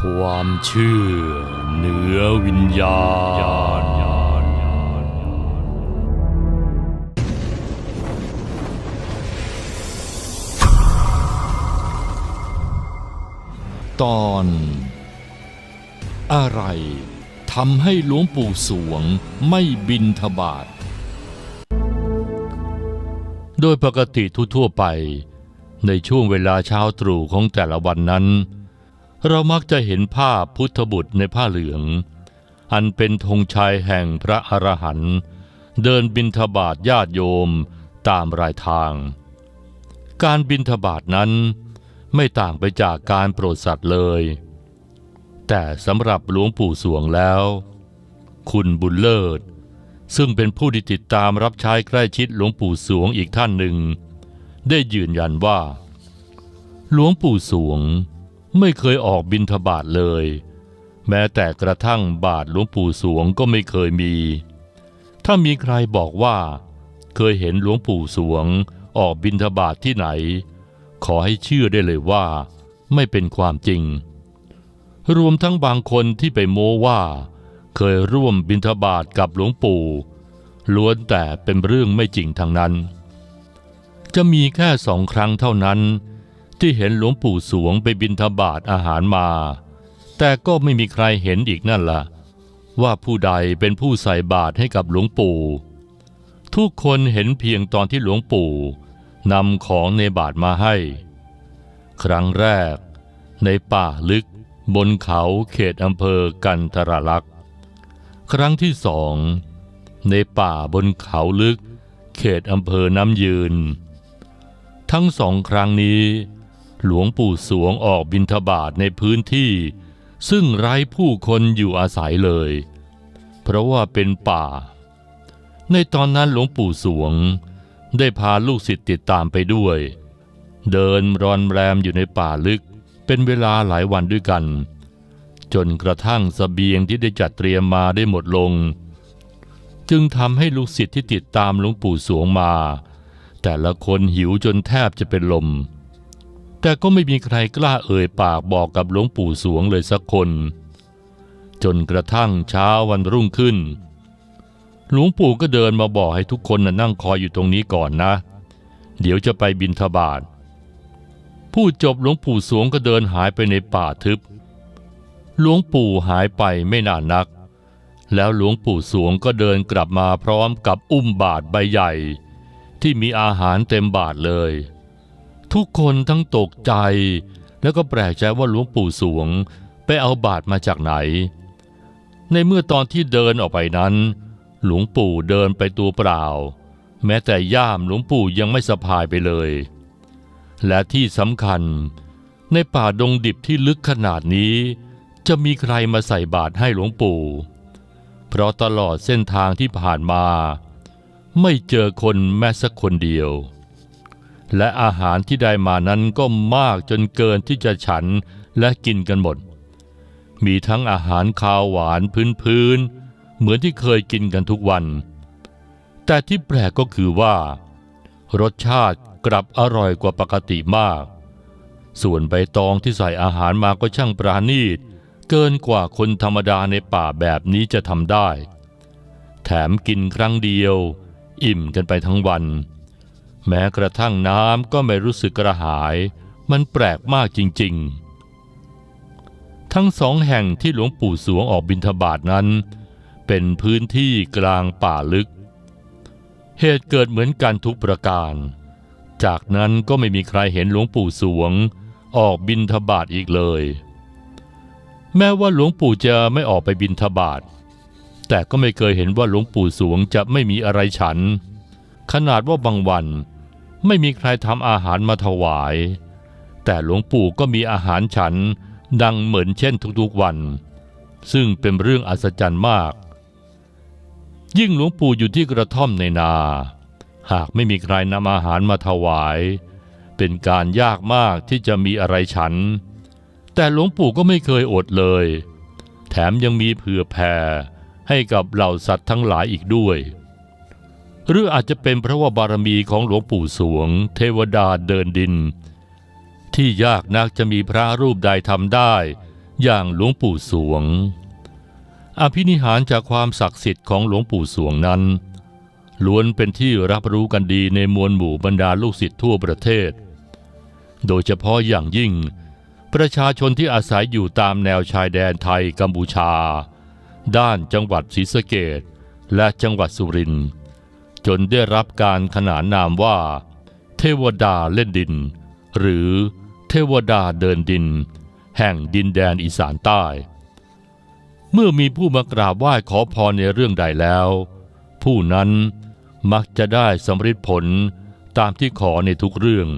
ความเชื่อเหนือวิญญาณ ตอน อะไรทำให้หลวงปู่สวงไม่บินทบาท โดยปกติทั่วๆไป ในช่วงเวลาเช้าตรู่ของแต่ละวันนั้น เรามักจะเห็นภาพพุทธบุตรในผ้าเหลือง อันเป็นธงชัยแห่งพระอรหันต์เดินบินทบาทญาติโยมตามรายทาง การบินทบาทนั้นไม่ต่างไปจากการโปรดสัตว์เลย แต่สำหรับหลวงปู่สวงแล้ว คุณบุญเลิศ ซึ่งเป็นผู้ที่ติดตามรับใช้ใกล้ชิดหลวงปู่สวงอีกท่านหนึ่ง ได้ยืนยันว่า หลวงปู่สวง ไม่เคยออกบินทบาทเลย แม้แต่กระทั่งบาทหลวงปู่สวงก็ไม่เคยมี ถ้ามีใครบอกว่า เคยเห็นหลวงปู่สวงออกบินทบาทที่ไหน ขอให้เชื่อได้เลยว่า ไม่เป็นความจริง รวมทั้งบางคนที่ไปโม้ว่า เคยร่วมบิณฑบาตกับหลวงปู่ล้วนแต่เป็นเรื่องไม่จริงทางนั้น จะมีแค่สองครั้งเท่านั้น ที่เห็นหลวงปู่สวงไปบิณฑบาตอาหารมา แต่ก็ไม่มีใครเห็นอีกนั่นละ่ะ ว่าผู้ใดเป็นผู้ใส่บาตรให้กับหลวงปู่ ทุกคนเห็นเพียงตอนที่หลวงปู่นำของในบาตรมาให้ ครั้งแรก ในป่าลึกบนเขาเขตอำเภอกันทรลักษ์ครั้งที่สอง ในป่าบนเขาลึก เขตอำเภอน้ำยืน ทั้งสองครั้งนี้ หลวงปู่สวงออกบิณฑบาตในพื้นที่ ซึ่งไร้ผู้คนอยู่อาศัยเลย เพราะว่าเป็นป่า ในตอนนั้นหลวงปู่สวงได้พาลูกศิษย์ติดตามไปด้วย เดินรอนแรมอยู่ในป่าลึกเป็นเวลาหลายวันด้วยกัน จนกระทั่งสเสบียงที่ได้จัดเตรียมมาได้หมดลง จึงทำให้ลูกศิษย์ที่ติดตามหลวงปู่สวงมา แต่ละคนหิวจนแทบจะเป็นลม แต่ก็ไม่มีใครกล้าเอ่ยปากบอกกับหลวงปู่สวงเลยสักคน จนกระทั่งเช้าวันรุ่งขึ้น หลวงปู่ก็เดินมาบอกให้ทุกคนน่ะนั่งคอยอยู่ตรงนี้ก่อนนะ เดี๋ยวจะไปบินทบาทพูดจบหลวงปู่สวงก็เดินหายไปในป่าทึบ หลวงปู่หายไปไม่นานนัก แล้วหลวงปู่สวงก็เดินกลับมาพร้อมกับอุ้มบาทใบใหญ่ ที่มีอาหารเต็มบาทเลย ทุกคนทั้งตกใจ แล้วก็แปลกใจว่าหลวงปู่สวงไปเอาบาทมาจากไหน ในเมื่อตอนที่เดินออกไปนั้น หลวงปู่เดินไปตัวเปล่า แม้แต่ย่ามหลวงปู่ยังไม่สะพายไปเลย และที่สำคัญ ในป่าดงดิบที่ลึกขนาดนี้ จะมีใครมาใส่บาตรให้หลวงปู่ เพราะตลอดเส้นทางที่ผ่านมา ไม่เจอคนแม้สักคนเดียว และอาหารที่ได้มานั้นก็มากจนเกินที่จะฉันและกินกันหมด มีทั้งอาหารคาวหวานพื้นๆเหมือนที่เคยกินกันทุกวัน แต่ที่แปลกก็คือว่า รสชาติกลับอร่อยกว่าปกติมาก ส่วนใบตองที่ใส่อาหารมาก็ช่างปราณีต เกินกว่าคนธรรมดาในป่าแบบนี้จะทำได้ แถมกินครั้งเดียว อิ่มกันไปทั้งวัน แม้กระทั่งน้ำก็ไม่รู้สึกกระหาย มันแปลกมากจริงๆ ทั้งสองแห่งที่หลวงปู่สวงออกบิณฑบาตนั้น เป็นพื้นที่กลางป่าลึก เหตุเกิดเหมือนกันทุกประการ จากนั้นก็ไม่มีใครเห็นหลวงปู่สวงออกบินทบาทอีกเลย แม้ว่าหลวงปู่จะไม่ออกไปบินทบาทแต่ก็ไม่เคยเห็นว่าหลวงปู่สวงจะไม่มีอะไรฉัน ขนาดว่าบางวัน ไม่มีใครทำอาหารมาถวาย แต่หลวงปู่ก็มีอาหารฉันดังเหมือนเช่นทุกๆวัน ซึ่งเป็นเรื่องอัศจรรย์มาก ยิ่งหลวงปู่อยู่ที่กระท่อมในนา หากไม่มีใครนำอาหารมาถวาย เป็นการยากมากที่จะมีอะไรฉัน แต่หลวงปู่ก็ไม่เคยอดเลย แถมยังมีเผื่อแผ่ให้กับเหล่าสัตว์ทั้งหลายอีกด้วย หรืออาจจะเป็นเพราะว่าบารมีของหลวงปู่สวง เทวดาเดินดิน ที่ยากนักจะมีพระรูปใดทำได้ อย่างหลวงปู่สวง อภินิหารจากความศักดิ์สิทธิ์ของหลวงปู่สวงนั้น ล้วนเป็นที่รับรู้กันดีในมวลหมู่บรรดาลูกศิษย์ทั่วประเทศ โดยเฉพาะอย่างยิ่ง ประชาชนที่อาศัยอยู่ตามแนวชายแดนไทยกัมพูชา ด้านจังหวัดศรีสะเกดและจังหวัดสุรินทร์ จนได้รับการขนานนามว่า เทวดาเล่นดิน หรือเทวดาเดินดิน แห่งดินแดนอีสานใต้ เมื่อมีผู้มากราบไหว้ขอพรในเรื่องใดแล้ว ผู้นั้นมักจะได้สำเร็จผลตามที่ขอในทุกเรื่อง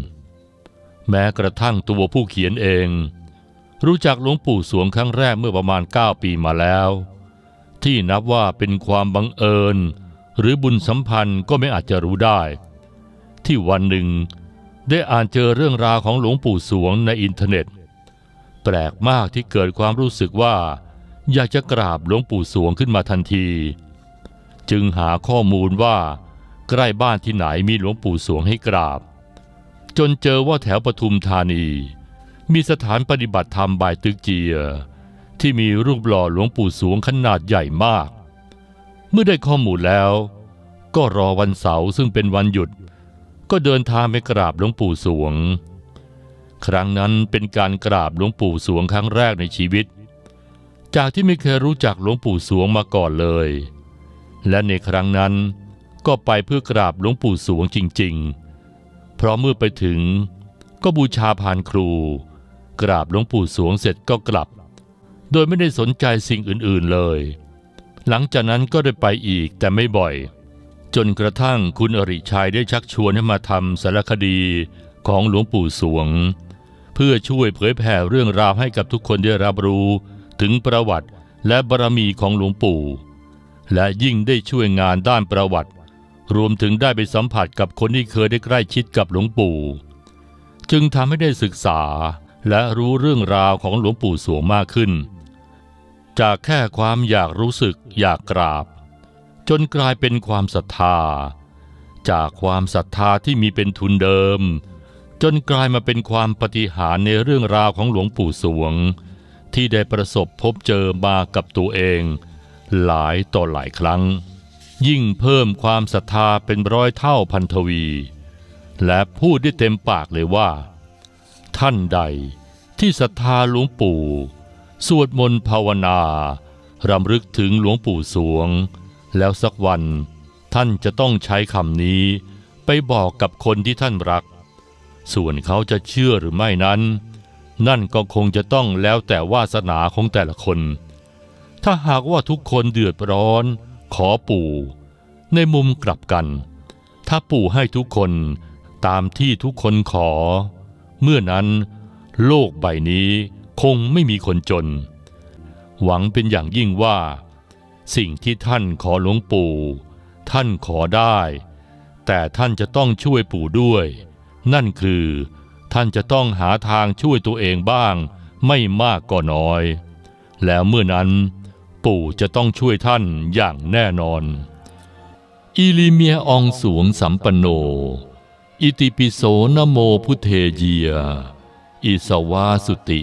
แม้กระทั่งตัวผู้เขียนเอง รู้จักหลวงปู่สวงครั้งแรกเมื่อประมาณ 9 ปีมาแล้ว ที่นับว่าเป็นความบังเอิญ หรือบุญสัมพันธ์ก็ไม่อาจจะรู้ได้ ที่วันหนึ่งได้อ่านเจอเรื่องราวของหลวงปู่สวงในอินเทอร์เน็ต แปลกมากที่เกิดความรู้สึกว่า อยากจะกราบหลวงปู่สวงขึ้นมาทันที จึงหาข้อมูลว่า ใกล้บ้านที่ไหนมีหลวงปู่สวงให้กราบ จนเจอว่าแถวปทุมธานี มีสถานปฏิบัติธรรมบายตึกเจีย ที่มีรูปหล่อหลวงปู่สวงขนาดใหญ่มาก เมื่อได้ข้อมูลแล้ว ก็รอวันเสาร์ซึ่งเป็นวันหยุด ก็เดินทางไปกราบหลวงปู่สวง ครั้งนั้นเป็นการกราบหลวงปู่สวงครั้งแรกในชีวิต จากที่ไม่เคยรู้จักหลวงปู่สวงมาก่อนเลย และในครั้งนั้นก็ไปเพื่อกราบหลวงปู่สวงจริง ๆ เพราะเมื่อไปถึงก็บูชาพานครู กราบหลวงปู่สวงเสร็จก็กลับ โดยไม่ได้สนใจสิ่งอื่นๆเลย หลังจากนั้นก็ได้ไปอีกแต่ไม่บ่อย จนกระทั่งคุณอริชัยได้ชักชวนให้มาทำสารคดีของหลวงปู่สวง เพื่อช่วยเผยแผ่เรื่องราวให้กับทุกคนได้รับรู้ ถึงประวัติและบารมีของหลวงปู่ และยิ่งได้ช่วยงานด้านประวัติ รวมถึงได้ไปสัมผัสกับคนที่เคยได้ใกล้ชิดกับหลวงปู่ จึงทำให้ได้ศึกษาและรู้เรื่องราวของหลวงปู่สวงมากขึ้น จากแค่ความอยากรู้สึกอยากกราบ จนกลายเป็นความศรัทธา จากความศรัทธาที่มีเป็นทุนเดิม จนกลายมาเป็นความปฏิหารในเรื่องราวของหลวงปู่สวง ที่ได้ประสบพบเจอมากับตัวเอง หลายต่อหลายครั้ง ยิ่งเพิ่มความศรัทธาเป็นร้อยเท่าพันทวี และพูดได้เต็มปากเลยว่า ท่านใดที่ศรัทธาหลวงปู่ สวดมนต์ภาวนารำลึกถึงหลวงปู่สวง แล้วสักวันท่านจะต้องใช้คำนี้ ไปบอกกับคนที่ท่านรัก ส่วนเขาจะเชื่อหรือไม่นั้น นั่นก็คงจะต้องแล้วแต่วาสนาของแต่ละคน ถ้าหากว่าทุกคนเดือดร้อน ขอปู่ ในมุมกลับกัน ถ้าปู่ให้ทุกคนตามที่ทุกคนขอ เมื่อนั้นโลกใบนี้ คงไม่มีคนจน หวังเป็นอย่างยิ่งว่า สิ่งที่ท่านขอหลวงปู่ ท่านขอได้ แต่ท่านจะต้องช่วยปู่ด้วย นั่นคือ ท่านจะต้องหาทางช่วยตัวเองบ้าง ไม่มากก็น้อย แล้วเมื่อนั้น ปู่จะต้องช่วยท่านอย่างแน่นอนอิลิเมียอองสวงสัมปันโน อิติปิโสนโมพุทเทเยีย อิสวาสุติ